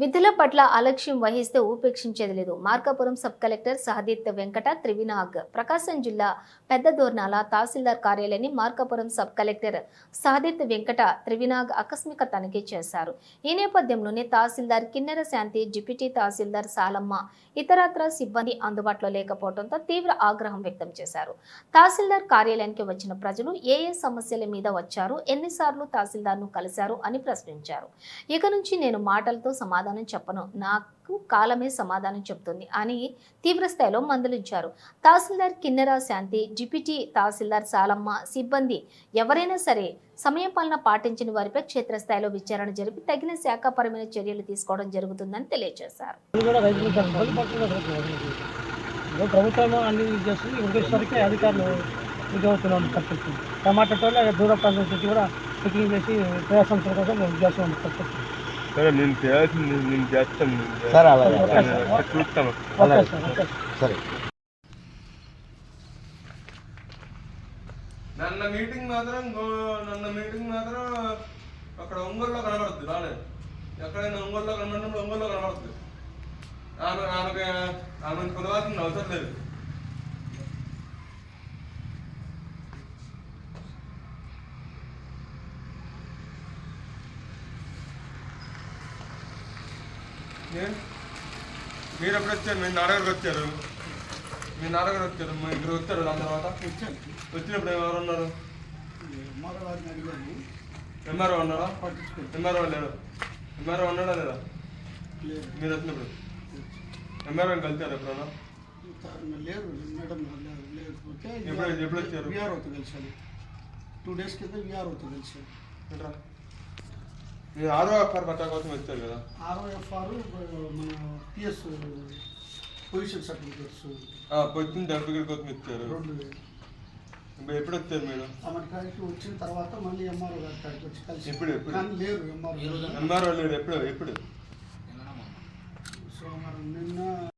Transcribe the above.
విధుల పట్ల అలక్ష్యం వహిస్తే ఉపేక్షించేది లేదు. మార్కాపురం సబ్ కలెక్టర్ సహదీత్ వెంకట త్రివినాగ్ ప్రకాశం జిల్లా పెద్ద దోర్నాల తహసీల్దార్ కార్యాలయాన్ని మార్కాపురం సబ్ కలెక్టర్ సహదీత్ వెంకట త్రివినాగ్ ఆకస్మిక తనిఖీ చేశారు. ఈ నేపథ్యంలోనే తహసీల్దార్ కిన్నెర శాంతి డిప్యూటీ తహసీల్దార్ సాలమ్మ ఇతరత్ర సిబ్బంది అందుబాటులో లేకపోవడంతో తీవ్ర ఆగ్రహం వ్యక్తం చేశారు. తహసీల్దార్ కార్యాలయానికి వచ్చిన ప్రజలు ఏ ఏ సమస్యల మీద వచ్చారు ఎన్నిసార్లు తహసీల్దార్ను కలిశారు అని ప్రశ్నించారు. ఇక నుంచి నేను మాటలతో సమాధానం సమాధానం చెప్పను. నాకు కాలమే సమాధానం చెప్తుంది అని తీవ్రస్థాయిలో మందలించారు. తహసీల్దార్ కిన్నెర శాంతి డిప్యూటీ తహసీల్దార్ సాలమ్మ సిబ్బంది ఎవరైనా సరే సమయపాలన పాటించిన వారిపై క్షేత్రస్థాయిలో విచారణ జరిపి తగిన శాఖాపరమైన చర్యలు తీసుకోవడం జరుగుతుందని తెలియజేశారు. ప్రభుత్వం అన్ని చేస్తుంది. ఉండేసరికి అధికారులు ఇది అవుతున్నాం పరిస్థితి. టమాటా తోట దూర ప్రాంతం నుంచి కూడా పికింగ్ చేసి ప్రయాసం కోసం చేస్తున్నాం పరిస్థితి. సరే నేను చేయాల్సింది నేను- చేస్తాను. సార్ అలాగే చూస్తాను సార్ నన్న మీటింగ్ మాత్రం నన్న మీటింగ్ మాత్రం అక్కడ ఒంగోలులో కనబడుతుంది రాలేదు ఎక్కడైనా ఒంగోలులో కనబడినప్పుడు ఒంగోలులో కనబడుతుంది ఆమె ఆమెకి ఆమెను కొలవాల్సిన అవసరం లేదు మీరు ఎప్పుడు వచ్చారు మీరు నాన్నగారికి వచ్చారు మీ నాన్నగారు వచ్చారు మా ఇద్దరు వచ్చారు దాని తర్వాత? వచ్చినప్పుడు ఎవరు ఉన్నారు? ఎంఆర్ఓ ఉన్నారా? ఎంఆర్ఓ లేడు ఎంఆర్ఓ ఉన్నాడా లేదా? మీరు వచ్చినప్పుడు? ఎంఆర్ఓ కలిసారు ఎప్పుడన్నా లేరు. మేడం లేకపోతే ఎప్పుడు ఎప్పుడు వచ్చారు? విఆర్ఓతో కలిసాను టూ డేస్ కింద విఆర్ఓతో కలిసాను ఆరో అఫార్ పట్టా కోసం వచ్చారు కదా. ఆర్ఓఎఫ్ఆర్ మన పిఎస్ పొజిషన్ సర్టిఫికేట్స్. ఆ, పొద్దున్న సర్టిఫికేట్ కోసం ఇచ్చారు. ఇప్పుడు ఎప్పుడు వచ్చారు మీరు? కాడికి వచ్చిన తర్వాత మళ్ళీ ఎంఆర్ఓ గారి కాడికి వచ్చి కలిసి. ఎప్పుడు, ఎప్పుడు? కానీ లేరు ఎంఆర్ఓ ఎంఆర్ఓ లేడు ఎప్పుడు ఎప్పుడు? సో మరి నిన్న